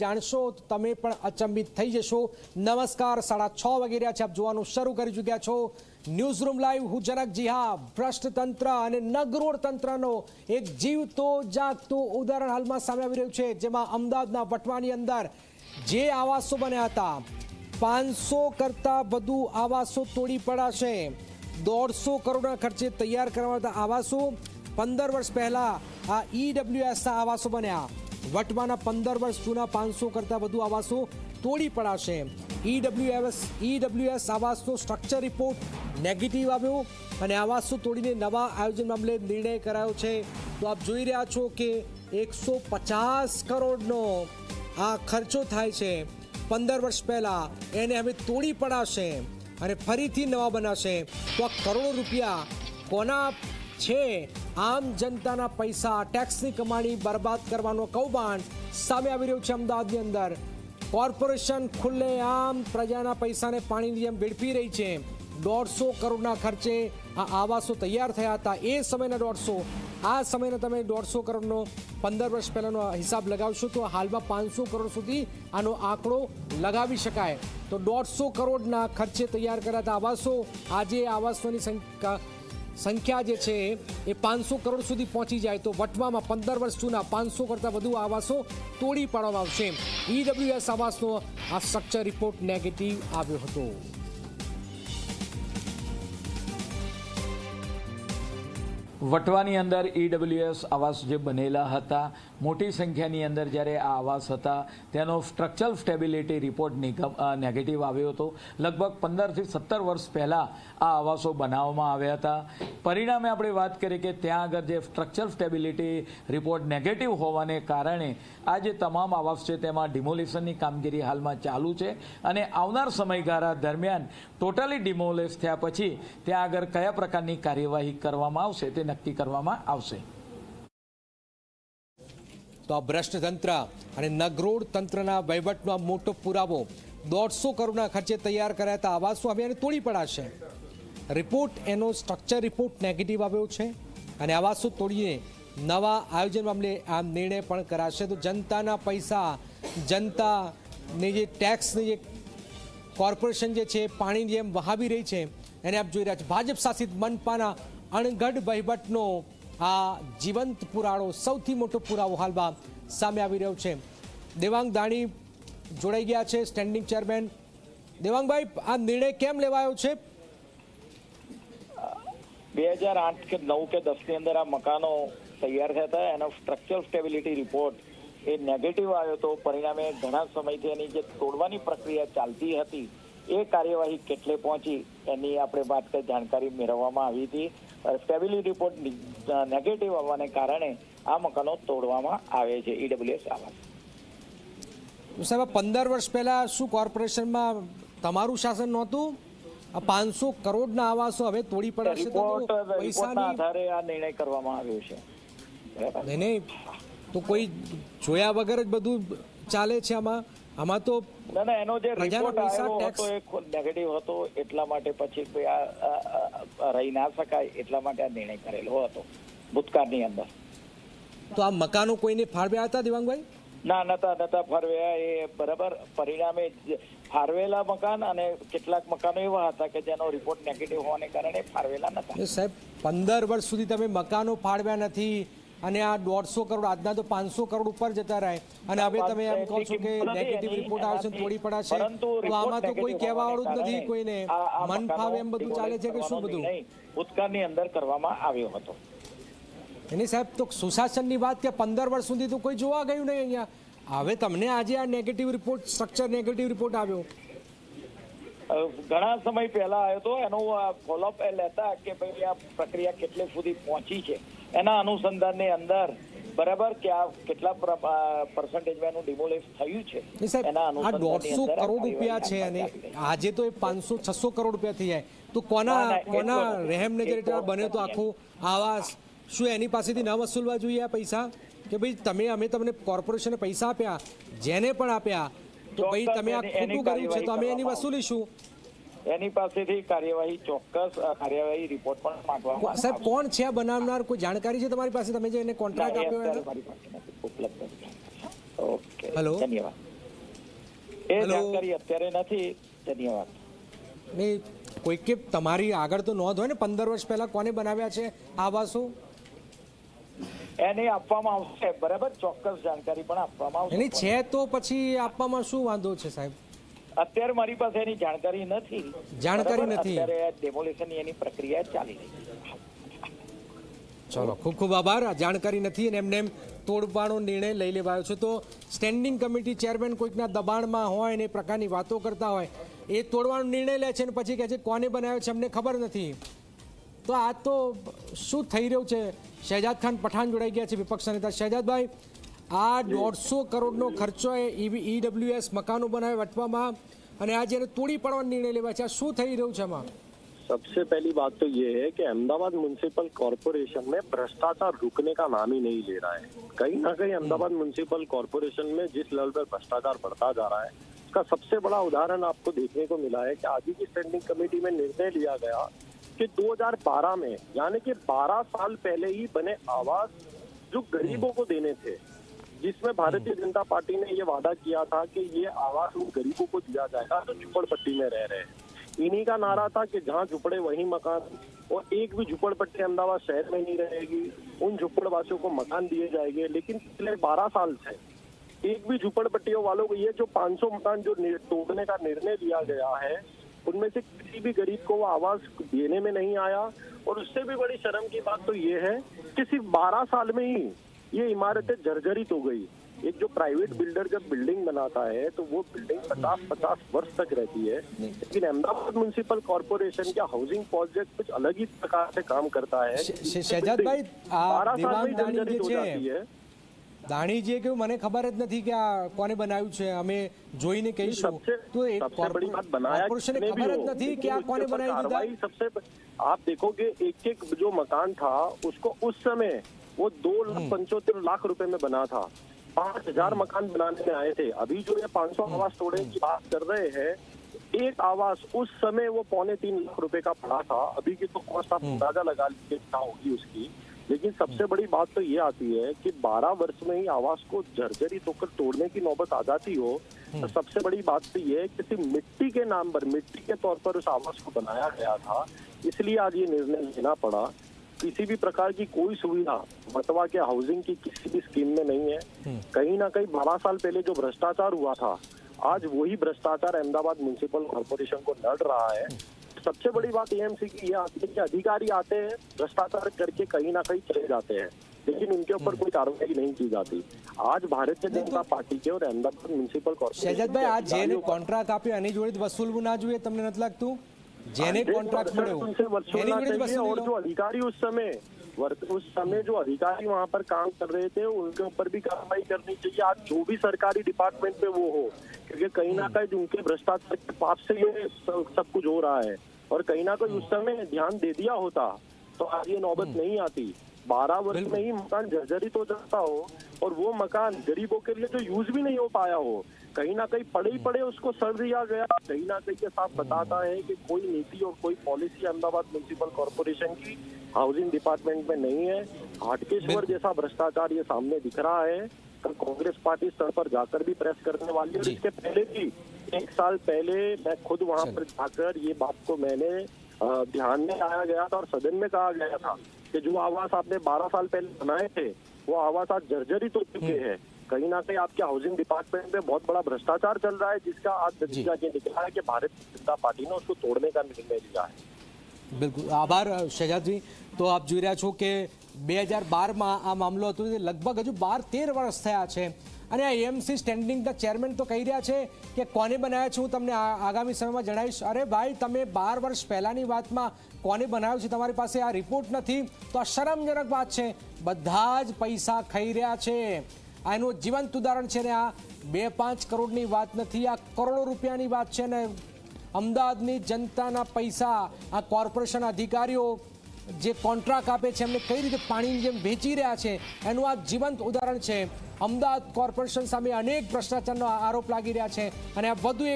જાણશો તો તમે પણ અચંબિત થઈ જશો. નમસ્કાર, સાડા છ વાગે રહ્યા છે. આપ જોવાનું શરૂ કરી ચૂક્યા છો. ન્યૂઝ રૂમ લાઈવ હું જનક જી ભ્રષ્ટ તંત્ર અને નગરોળ તંત્રનો એક જીવતો, જાગતો ઉદાહરણ હાલમાં સામે આવી રહ્યું છે, જેમાં અમદાવાદના વટવાની અંદર જે આવાસો બન્યા હતા, પાંચસો કરતા વધુ આવાસો તોડી પડાશે. દોઢસો કરોડના ખર્ચે તૈયાર આવતા આવાસો. પંદર વર્ષ પહેલા આ ઈડબ્લ્યુએસના આવાસો બન્યા. વટવાના પંદર વર્ષ જૂના પાંચસો કરતાં વધુ આવાસો તોડી પડાશે. ઈડબ્લ્યુએસ ઈડબ્લ્યુએસ આવાસનો સ્ટ્રક્ચર રિપોર્ટ નેગેટિવ આવ્યો અને આવાસો તોડીને નવા આયોજન મામલે નિર્ણય કરાયો છે. તો આપ જોઈ રહ્યા છો કે એકસો પચાસ કરોડનો આ ખર્ચો થાય છે. પંદર વર્ષ પહેલાં એને હવે તોડી પડાશે અને ફરીથી નવા બનાવશે તો આ કરોડો રૂપિયા કોના છે? આમ જનતાના પૈસા ટેક્સની કમાણી બરબાદ કરવાનો કૌભાંડ સામે આવી રહ્યું છે અમદાવાદની અંદર. કોર્પોરેશન ખુલ્લે આમ પ્રજાના પૈસાને પાણીની જેમ વેડફી રહી છે. દોઢસો કરોડના ખર્ચે આ આવાસો તૈયાર થયા હતા. એ સમયના દોઢસો, આ સમયના તમે દોઢસો કરોડનો, પંદર વર્ષ પહેલાંનો હિસાબ લગાવશો તો હાલમાં પાંચસો કરોડ સુધી આનો આંકડો લગાવી શકાય. તો દોઢસો કરોડના ખર્ચે તૈયાર કર્યા હતા આવાસો, આજે આવાસોની સંખ્યા સંખ્યા જે છે એ પાંચસો કરોડ સુધી પહોંચી જાય તો વટવામાં પંદર વર્ષ જૂના પાંચસો કરતાં વધુ આવાસો તોડી પાડવામાં આવશે. ઈડબ્લ્યુએસ આવાસનો આ સ્ટ્રક્ચર રિપોર્ટ નેગેટિવ આવ્યો હતો. વટવાની અંદર ઈડબ્લ્યુએસ આવાસ જે બનેલા હતા, મોટી સંખ્યાની અંદર જ્યારે આ આવાસ હતા, તેનો સ્ટ્રક્ચરલ સ્ટેબિલિટી રિપોર્ટ નેગેટિવ આવ્યો હતો. લગભગ પંદરથી સત્તર વર્ષ પહેલાં આ આવાસો બનાવવામાં આવ્યા હતા. પરિણામે આપણે વાત કરીએ કે ત્યાં આગળ જે સ્ટ્રક્ચરલ સ્ટેબિલિટી રિપોર્ટ નેગેટિવ હોવાને કારણે આ જે તમામ આવાસ છે તેમાં ડિમોલિશનની કામગીરી હાલમાં ચાલુ છે અને આવનાર સમયગાળા દરમિયાન ટોટલી ડિમોલિશ થયા પછી ત્યાં આગળ કયા પ્રકારની કાર્યવાહી કરવામાં આવશે તે નક્કી કરવામાં આવશે. તો આ ભ્રષ્ટ તંત્ર અને નગરોળ તંત્રના વહીવટનો આ મોટો પુરાવો દોઢસો કરોડના ખર્ચે તૈયાર કરાયા હતા. આવાસો હવે તોડી પડાશે? રિપોર્ટ, એનો સ્ટ્રક્ચર રિપોર્ટ નેગેટિવ આવ્યો છે અને આવાસો તોડીને નવા આયોજન મામલે આ નિર્ણય પણ કરાશે. તો જનતાના પૈસા, જનતાની જે ટેક્સની જે કોર્પોરેશન જે છે, પાણીની જેમ વહાવી રહી છે, એને આપ જોઈ રહ્યા છો. ભાજપ શાસિત મનપાના અણઘડ વહીવટનો આ જીવંત પુરાણો સૌથી મોટો પુરાવો હાલમાં સામે આવી રહ્યો છે. દેવાંગ દાણી જોડાઈ ગયા છે સ્ટેન્ડિંગ ચેરમેન દેવાંગભાઈ, આ નિર્ણય કેમ લેવાયો છે? બે હજાર આઠ કે નવ કે દસની અંદર આ મકાનો તૈયાર થયા હતા. એનો સ્ટ્રક્ચર સ્ટેબિલિટી રિપોર્ટ એ નેગેટિવ આવ્યો હતો. પરિણામે ઘણા સમયથી એની જે તોડવાની પ્રક્રિયા ચાલતી હતી, એ કાર્યવાહી કેટલે પહોંચી એની આપણે વાત કરી, જાણકારી મેળવવામાં આવી હતી. સ્ટેબિલિટી રિપોર્ટ નેગેટિવ આવવાને કારણે આ મકાનો તોડવામાં આવે છે ઈડબ્લ્યુએસ આવાસ સાહેબ પંદર વર્ષ પહેલા શું કોર્પોરેશનમાં તમારું શાસન નહોતું? પાંચસો કરોડના આવાસો હવે તોડી પડાશે પૈસાના આધારે આ નિર્ણય કરવામાં આવ્યો છે. નહીં. તો કોઈ જોયા વગર જ બધું ચાલે છે આમાં? આમાં તો ના ના એનો જે રિપોર્ટ આવ્યો હતો એ નેગેટિવ હતો એટલા માટે પછી કોઈ આ રહી ના શકાય એટલા માટે આ નિર્ણય કરેલો હતો ભૂતકાળની અંદર. તો આ મકાનો કોઈને ફાળવ્યા હતા દેવાંગભાઈ? ના નતા નતા ફાળવ્યા. એ બરાબર પરિણામે ફાળવેલા મકાન અને કેટલાક મકાનો એવા હતા કે જેનો રિપોર્ટ નેગેટિવ હોવાને કારણે ફાળવેલા નતા. સાહેબ પંદર વર્ષ સુધી તમે મકાનો ફાળવ્યા નથી અને આ દોઢસો કરોડ આજના તો પાંચસો કરોડ ઉપર જતા રહે. અને હવે તમે એમ કહો છો કે નેગેટિવ રિપોર્ટ આવશે તોડી પડાશે તો આમાં તો કોઈ કહેવા વાળું જ નથી કોઈને. મન ફાવે એમ બધું ચાલે છે કે શું બધું? ભૂતકાળની અંદર કરવામાં આવ્યો હતો. એની સાહેબ તો સુશાસનની વાત કે પંદર વર્ષ સુધી તો કોઈ જોવા ગયું નહીં અહીંયા. હવે તમને આજે આ negative report structure negative report આવ્યો. ઘણા સમય પહેલા આવ્યો હતો એનો ફોલોઅપ એ લેતા કે ભાઈ આ પ્રક્રિયા કેટલે સુધી પહોંચી છે. એના અનુસંધાનની અંદર બરાબર કે આ કેટલા પર્સન્ટેજમાં એનું ડિમોલેશ થયું છે. એના આ દોઢસો કરોડ રૂપિયા છે અને આજે તો એ પાંચસો છસો કરોડ રૂપિયા થઈ જાય. તો કોના કોના. રહેમ નજર બને તો. આખું આવાસ? શું એની પાસેથી ન વસૂલવા જોઈએ આ પૈસા? કે ભાઈ તમે અમે તમને કોર્પોરેશને પૈસા આપ્યા જેને પણ આપ્યા તો ભાઈ તમે આ ખોટું કર્યું છે તો અમે એની વસૂલીશું એની પાસેથી કાર્યવાહી ચોક્કસ કાર્યવાહી રિપોર્ટ પણ માંગવા સાહેબ કોણ છે બનાવનાર? કોઈ જાણકારી છે તમારી પાસે? તમે જે એને કોન્ટ્રાક્ટ આપ્યો ઉપલબ્ધ ઓકે હેલો. ધન્યવાદ. એ. જાણકારી અત્યારે નથી ધન્યવાદ. નહીં કોઈકે તમારી આગળ તો નોંધ હોય ને પંદર વર્ષ પહેલા કોને બનાવ્યા છે આવાસો? એને આપવામાં આવશે. બરાબર? ચોક્કસ જાણકારી પણ આપવામાં એની છે તો પછી આપવામાં શું વાંધો છે સાહેબ? અત્યારે મારી પાસે એની જાણકારી નથી. જાણકારી નથી. અત્યારે ડેમોલેશનની એની પ્રક્રિયા ચાલી રહી ચલો ખૂબ ખૂબ આભાર. આ જાણકારી નથી અને એમને એમ તોડવાનો નિર્ણય લઈ લેવાયો છે. તો સ્ટેન્ડિંગ કમિટી ચેરમેન કોઈકના દબાણમાં હોય ને એ પ્રકારની વાતો કરતા હોય એ તોડવાનો નિર્ણય લે છે અને પછી કહે છે કોને બનાવ્યો છે? અમને ખબર નથી. તો આ તો શું થઈ રહ્યું છે શહેજાદ ખાન પઠાણ જોડાઈ ગયા છે વિપક્ષ નેતા શહેજાદભાઈ આ દોઢસો કરોડનો ખર્ચો એ ઈડબ્લ્યુએસ મકાનો બનાવે વટવામાં અને આજે એને તોડી પાડવાનો નિર્ણય લેવાય છે આ શું થઈ રહ્યું છે આમાં सबसे पहली बात तो ये है कि अहमदाबाद म्यूनसिपल कॉरपोरेशन में भ्रष्टाचार रुकने का नाम ही नहीं ले रहा है कहीं ना कहीं अहमदाबाद म्यूनसिपल कॉरपोरेशन में जिस लेवल पर भ्रष्टाचार बढ़ता जा रहा है उसका सबसे बड़ा उदाहरण आपको देखने को मिला है कि आज ही की स्टैंडिंग कमेटी में निर्णय लिया गया कि 2012 में यानी कि 12 साल पहले ही बने आवास जो गरीबों को देने थे जिसमें भारतीय जनता पार्टी ने ये वादा किया था कि ये आवास उन गरीबों को दिया जाएगा जो झुपड़पट्टी में रह रहे हैं। इन्हीं का नारा था कि जहाँ झुपड़े वहीं मकान और एक भी झुपड़पट्टी अहमदाबाद शहर में नहीं रहेगी उन झुपड़वासियों को मकान दिए जाएँगे। लेकिन पिछले 12 साल से एक भी झुपड़पट्टियों वालों को ये जो 500 मकान जो तोड़ने का निर्णय लिया गया है उनमें से किसी भी गरीब को वो आवाज़ देने में नहीं आया। और उससे भी बड़ी शर्म की बात तो ये है कि सिर्फ़ 12 साल में ही ये इमारतें जर्जरित हो गई। एक जो प्राइवेट बिल्डर जब बिल्डिंग बनाता है तो वो बिल्डिंग 50-50 वर्ष तक रहती है। लेकिन अहमदाबाद म्यूनसिपल कॉरपोरेशन का हाउसिंग प्रोजेक्ट कुछ अलग ही प्रकार से काम करता है? शहजाद भाई, 12 साल में जर्जरित हो जाती है। દાણીજીએ કહ્યું મને ખબર જ નથી કે આ કોને બનાવ્યું છે અમે જોઈને કહીશું सबसे તો એ सबसे बड़ी बात बनाया કોર્પોરેશને किसने भी ખબર हो, જ નથી કે लेकिन આ उसके કોને ऊपर બનાવી દીધા कार्रवाई सबसे आप देखोगे एक एक जो मकान था उसको उस समय वो दो हम्म। लाख पंचोत्तर लाख रुपए में बना था पांच हजार मकान बनाने में आए थे अभी जो ये पांच सौ हम्म। आवास तोड़ने की बात कर रहे हैं एक आवास उस समय वो पौने तीन लाख रुपए का पड़ा था अभी की तो कॉस्ट हम्म। आप अंदाजा लगा लीजिए क्या होगी उसकी लेकिन सबसे बड़ी बात तो ये आती है कि 12 वर्ष में ही आवास को जर्जरित होकर तोड़ने की नौबत आ जाती हो तो सबसे बड़ी बात तो ये है कि सिर्फ़ मिट्टी के नाम पर मिट्टी के तौर पर उस आवास को बनाया गया था इसलिए आज ये निर्णय लेना पड़ा। किसी भी प्रकार की कोई सुविधा मतवा के हाउसिंग की किसी भी स्कीम में नहीं है। कहीं ना कहीं बारह साल पहले जो भ्रष्टाचार हुआ था आज वही भ्रष्टाचार अहमदाबाद म्यूनसिपल कॉरपोरेशन को लड़ रहा है। सबसे बड़ी बात एएमसी की ये आती है कि अधिकारी आते हैं भ्रष्टाचार करके कहीं ना कहीं चले जाते हैं लेकिन उनके ऊपर कोई कार्रवाई नहीं की जाती आज भारतीय जनता पार्टी के और अहमदाबाद म्यूनसिपल कॉर्पोरेशन શહેજાદભાઈ આ के જેને अधिकारियों पर કોન્ટ્રાક્ટ આપ્યો એની જોડે જ વસૂલવું ના જોઈએ તમને નથી લાગતું જેને કોન્ટ્રાક્ટ મળ્યો उनसे એની वसूलना જોડે જ चाहिए વસૂલી और લો जो अधिकारी उस समय वर्त- उस समय जो अधिकारी वहाँ पर काम कर रहे थे उनके ऊपर भी कार्रवाई करनी चाहिए आज जो भी सरकारी डिपार्टमेंट में वो हो क्योंकि कहीं ना कहीं उनके भ्रष्टाचार के पाप से ये सब सब कुछ हो रहा है और कहीं ना कहीं उस समय ध्यान दे दिया होता तो आज ये नौबत नहीं आती। बारह वर्ष में ही मकान जर्जरित हो जाता हो और वो मकान गरीबों के लिए जो यूज़ भी नहीं हो पाया हो कहीं ना कहीं पड़े ही पड़े उसको सड़ दिया गया। कहीं ना कहीं के साथ बताता है कि कोई नीति और कोई पॉलिसी अहमदाबाद म्यूनसिपल कॉरपोरेशन की हाउसिंग डिपार्टमेंट में नहीं है। हाटकेश्वर जैसा भ्रष्टाचार ये सामने दिख रहा है। कल कांग्रेस पार्टी स्तर पर जाकर भी प्रेस करने वाली है। और इसके पहले भी एक साल पहले मैं खुद वहां पर जाकर ये बात को मैंने अ, ध्यान में लाया गया था और सदन में कहा गया था कि जो आवास आपने 12 साल पहले बनाए थे वो आवास आज जर्जरित हो चुके हैं कहीं ना कहीं आपके हाउसिंग डिपार्टमेंट में बहुत बड़ा भ्रष्टाचार चल रहा है जिसका आज नतीजा ये निकला है कि भारतीय जनता पार्टी ने उसको तोड़ने का निर्णय लिया है બિલકુલ આભાર શહેજાદજી તો આપ જોઈ રહ્યા છો કે બે હજાર બારમાં આ મામલો હતો તે લગભગ હજુ બાર તેર વર્ષ થયા છે અને આ એએમસી સ્ટેન્ડિંગના ચેરમેન તો કહી રહ્યા છે કે કોને બનાવ્યા છે, હું તમને આગામી સમયમાં જણાવીશ. અરે ભાઈ, તમે બાર વર્ષ પહેલાંની વાતમાં કોને બનાવ્યું છે તમારી પાસે આ રિપોર્ટ નથી? તો આ શરમજનક વાત છે. બધા જ પૈસા ખાઈ રહ્યા છે. આ એનું જીવંત ઉદાહરણ છે ને આ બે પાંચ કરોડની વાત નથી, આ કરોડો રૂપિયાની વાત છે ને અમદાવાદની જનતાના પૈસા, આ કોર્પોરેશન અધિકારીઓ જે કોન્ટ્રાક્ટ આપે છે, એમને કઈ રીતે પાણીની જેમ વેચી રહ્યા છે, એનું આ જીવંત ઉદાહરણ છે. અમદાવાદ કોર્પોરેશન સામે અનેક ભ્રષ્ટાચારનો આરોપ લાગી રહ્યા છે. અને આ વધુ